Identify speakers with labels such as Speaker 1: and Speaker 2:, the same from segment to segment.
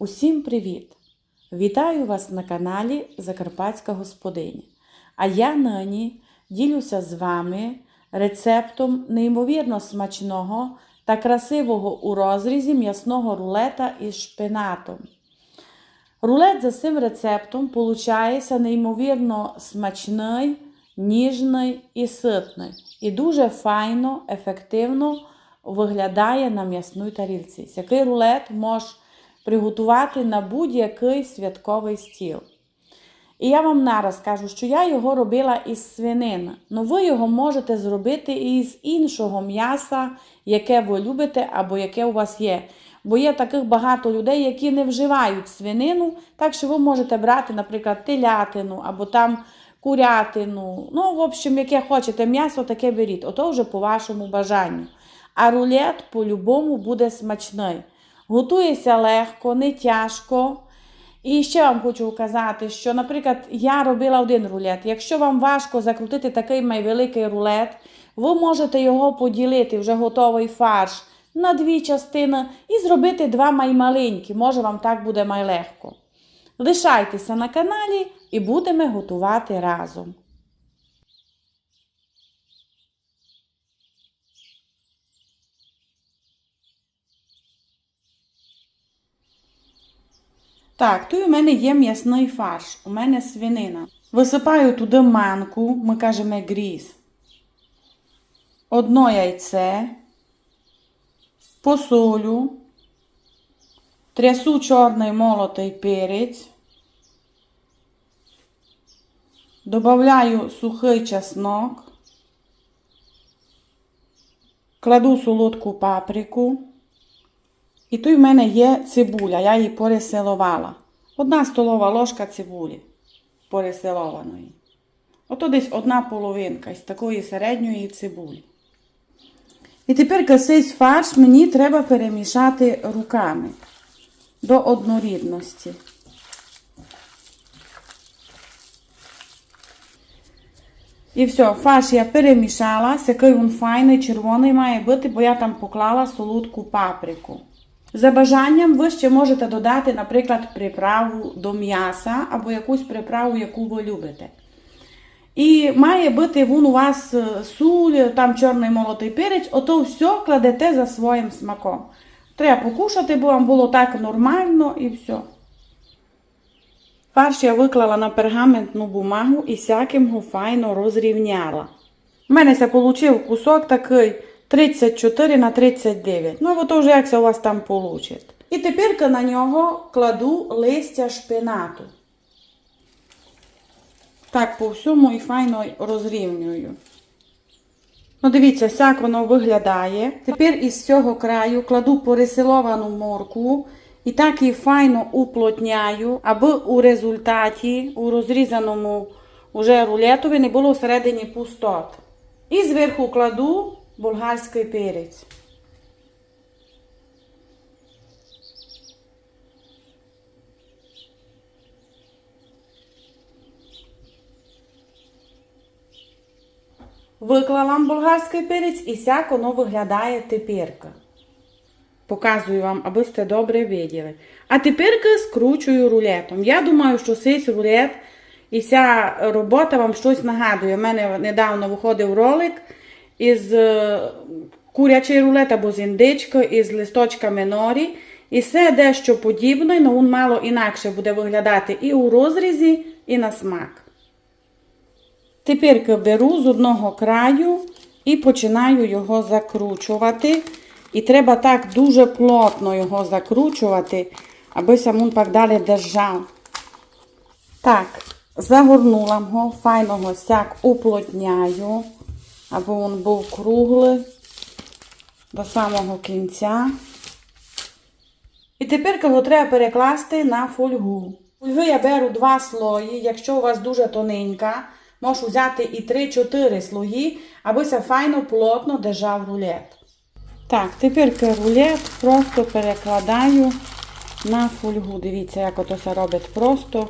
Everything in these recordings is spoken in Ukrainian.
Speaker 1: Усім привіт! Вітаю вас на каналі Закарпатська Господиня. А я нині ділюся з вами рецептом неймовірно смачного та красивого у розрізі м'ясного рулета із шпинатом. Рулет за цим рецептом получається неймовірно смачний, ніжний і ситний. І дуже файно, ефективно виглядає на м'ясній тарілці. Який рулет можеш приготувати на будь-який святковий стіл. І я вам нараз кажу, що я його робила із свинини. Ну ви його можете зробити і з іншого м'яса, яке ви любите або яке у вас є. Бо є таких багато людей, які не вживають свинину, так що ви можете брати, наприклад, телятину або там курятину. Ну, в общем, яке хочете м'ясо, таке беріть. Ото вже по вашому бажанню. А рулет по-любому буде смачний. Готується легко, не тяжко. І ще вам хочу казати, що, наприклад, я робила один рулет. Якщо вам важко закрутити такий майвеликий рулет, ви можете його поділити, вже готовий фарш, на дві частини і зробити два маймаленькі. Може, вам так буде майлегко. Лишайтеся на каналі і будемо готувати разом. Так, тут у мене є м'ясний фарш, у мене свинина. Висипаю туди манку, ми кажемо гріз. Одно яйце, посолю, трясу чорний молотий перець, добавляю сухий чеснок, кладу солодку паприку. І тут в мене є цибуля, я її переселувала. Одна столова ложка цибулі переселованої. Ото десь одна половинка із такої середньої цибулі. І тепер цей фарш мені треба перемішати руками до однорідності. І все, фарш я перемішала, який він файний, червоний має бути, бо я там поклала солодку паприку. За бажанням ви ще можете додати, наприклад, приправу до м'яса або якусь приправу, яку ви любите. І має бути він у вас суль, там чорний молотий перець, ото все кладете за своїм смаком. Треба покушати, бо вам було так нормально і все. Фарш я виклала на пергаментну бумагу і сяким його файно розрівняла. У мене це вийшов кусок такий 34 на 39. Ну, ото вже як це у вас там вийде. І тепер на нього кладу листя шпинату. Так, по всьому і файно розрівнюю. Ну, дивіться, як воно виглядає. Тепер із цього краю кладу порисиловану моркву і так її файно уплотняю, аби у результаті, у розрізаному уже рулетові не було всередині пустот. І зверху кладу болгарський перець. Виклала болгарський перець і сяк воно виглядає теперка. Показую вам, аби сте добре виділи. А тепер скручую рулетом. Я думаю, що цей рулет і ця робота вам щось нагадує. У мене недавно виходив ролик із курячий рулет або з індички, із листочками норі. І все дещо подібне, але він мало інакше буде виглядати і у розрізі, і на смак. Тепер беру з одного краю і починаю його закручувати. І треба так дуже плотно його закручувати, аби сам так далі держав. Так, загорнула його, файного сяк уплотняю, аби він був круглий до самого кінця. І тепер його треба перекласти на фольгу. Фольгу я беру два слої, якщо у вас дуже тоненька, можу взяти і 3-4 слої, аби це файно плотно держав рулет. Так, тепер рулет просто перекладаю на фольгу. Дивіться, як ото це робить. Просто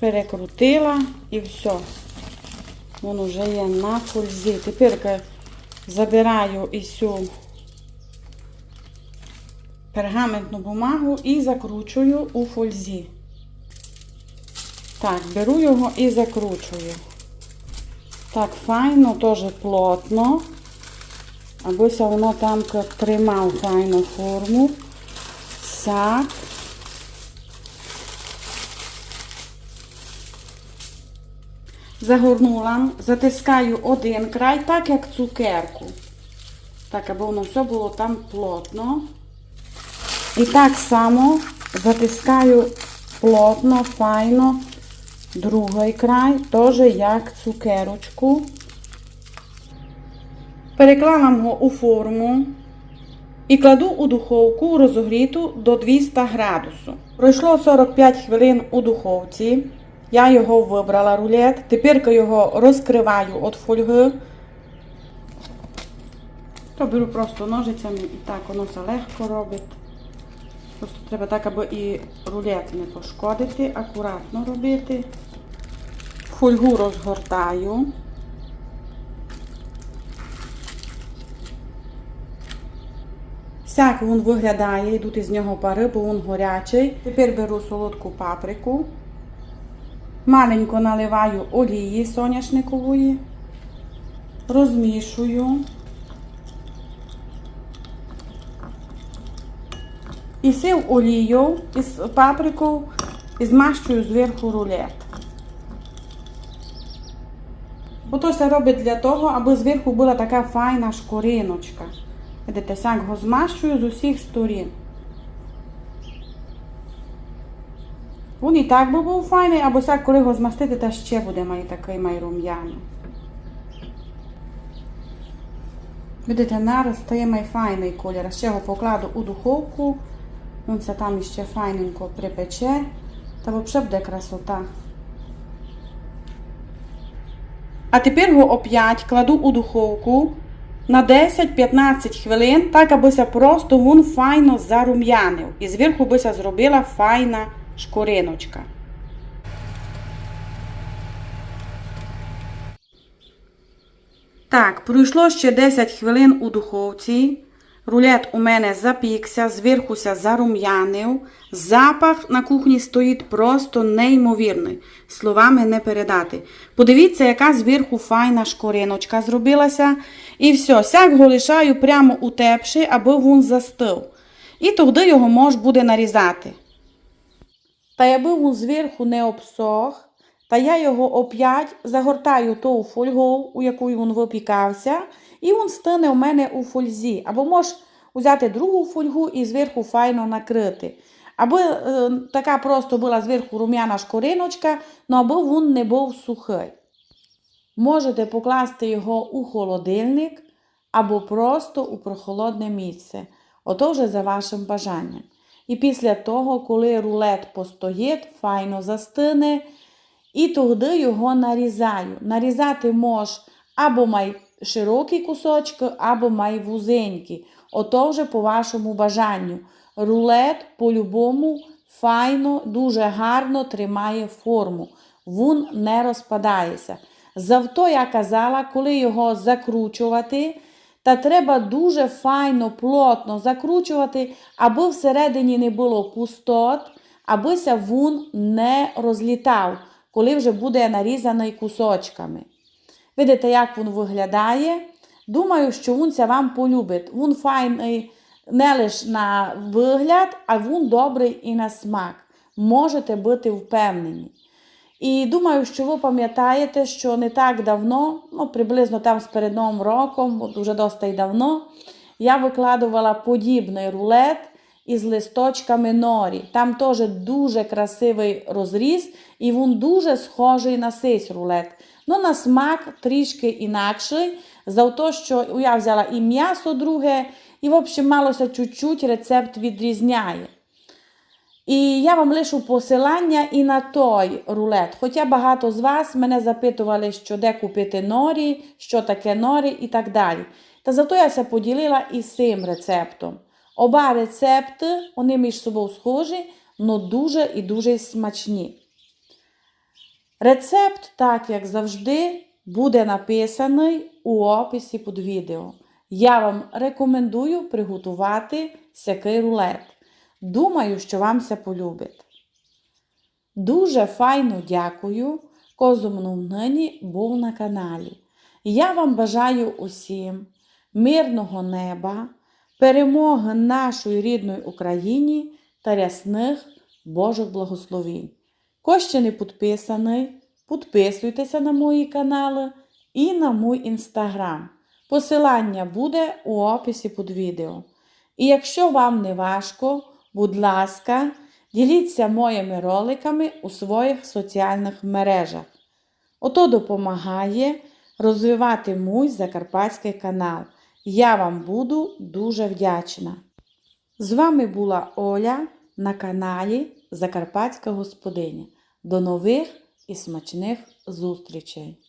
Speaker 1: перекрутила і все. Він вже є на фользі. Тепер забираю і цю пергаментну бумагу і закручую у фользі. Так, беру його і закручую. Так, файно, теж плотно, абося воно там тримав файну форму. Так. Загорнула, затискаю один край, так як цукерку. Так, аби воно все було там плотно. І так само затискаю плотно, файно другий край, теж як цукерочку. Переклала його у форму і кладу у духовку розогріту до 200 градусу. Пройшло 45 хвилин у духовці. Я його вибрала рулет. Тепер його розкриваю від фольги. То беру просто ножицями і так воно все легко робить. Просто треба так, аби і рулет не пошкодити, акуратно робити. Фольгу розгортаю. Сяк він виглядає, йдуть із нього пари, бо він горячий. Тепер беру солодку паприку. Маленько наливаю олії соняшникової, розмішую. І сив олію із паприку і змащую зверху рулет. Бо то все робить для того, аби зверху була така файна шкориночка. Видите, сяк його змащую з усіх сторін. Він і так би був файний, або сяк, коли його змастити, та ще буде май такий май рум'яний. Видите, нараз стає май файний колір. Ще його покладу у духовку. Він се там іще файненько припече. Та взагалі буде красота. А тепер його оп'ять кладу у духовку на 10-15 хвилин, так абися просто він файно зарум'янив. І зверху бися зробила файна шкориночка. Так, пройшло ще 10 хвилин у духовці. Рулет у мене запікся, зверхуся зарум'янив. Запах на кухні стоїть просто неймовірний. Словами не передати. Подивіться, яка зверху файна шкориночка зробилася. І все, сяк його лишаю прямо у тепші, аби він застив. І тоді його мож буде нарізати. Та аби він зверху не обсох, та я його оп'ять загортаю ту фольгу, у яку він випікався, і він стане у мене у фользі. Або можеш взяти другу фольгу і зверху файно накрити. Аби е, така просто була зверху рум'яна шкориночка, ну аби він не був сухий. Можете покласти його у холодильник або просто у прохолодне місце. Ото вже за вашим бажанням. І після того, коли рулет постоїть, файно застине, і тоді його нарізаю. Нарізати мож або май широкі кусочки, або май вузенькі. Ото вже по вашому бажанню. Рулет по-любому файно, дуже гарно тримає форму. Він не розпадається. Завто я казала, коли його закручувати, та треба дуже файно, плотно закручувати, аби всередині не було пустот, абися він не розлітав, коли вже буде нарізаний кусочками. Видите, як він виглядає? Думаю, що він це вам полюбить. Він файний не лише на вигляд, а він добрий і на смак. Можете бути впевнені. І думаю, що ви пам'ятаєте, що не так давно, ну приблизно там з перед Новим роком, дуже досить давно, я викладувала подібний рулет із листочками норі. Там теж дуже красивий розріз, і він дуже схожий на сись рулет. Ну, на смак трішки інакший, за те, що я взяла і м'ясо друге, і, в общем, малося чуть-чуть рецепт відрізняє. І я вам лишу посилання і на той рулет. Хоча багато з вас мене запитували, що де купити норі, що таке норі і так далі. Та зато я се поділила і цим рецептом. Оба рецепти, вони між собою схожі, але дуже і дуже смачні. Рецепт, так як завжди, буде написаний у описі під відео. Я вам рекомендую приготувати сякий рулет. Думаю, що вам це полюбить. Дуже файно дякую, козому нині був на каналі. Я вам бажаю усім мирного неба, перемоги нашої рідної Україні та рясних Божих благословінь. Хто ще не підписаний, підписуйтеся на мої канали і на мій інстаграм. Посилання буде у описі під відео. І якщо вам не важко, будь ласка, діліться моїми роликами у своїх соціальних мережах. Ото допомагає розвивати мій закарпатський канал. Я вам буду дуже вдячна. З вами була Оля на каналі Закарпатська Господиня. До нових і смачних зустрічей!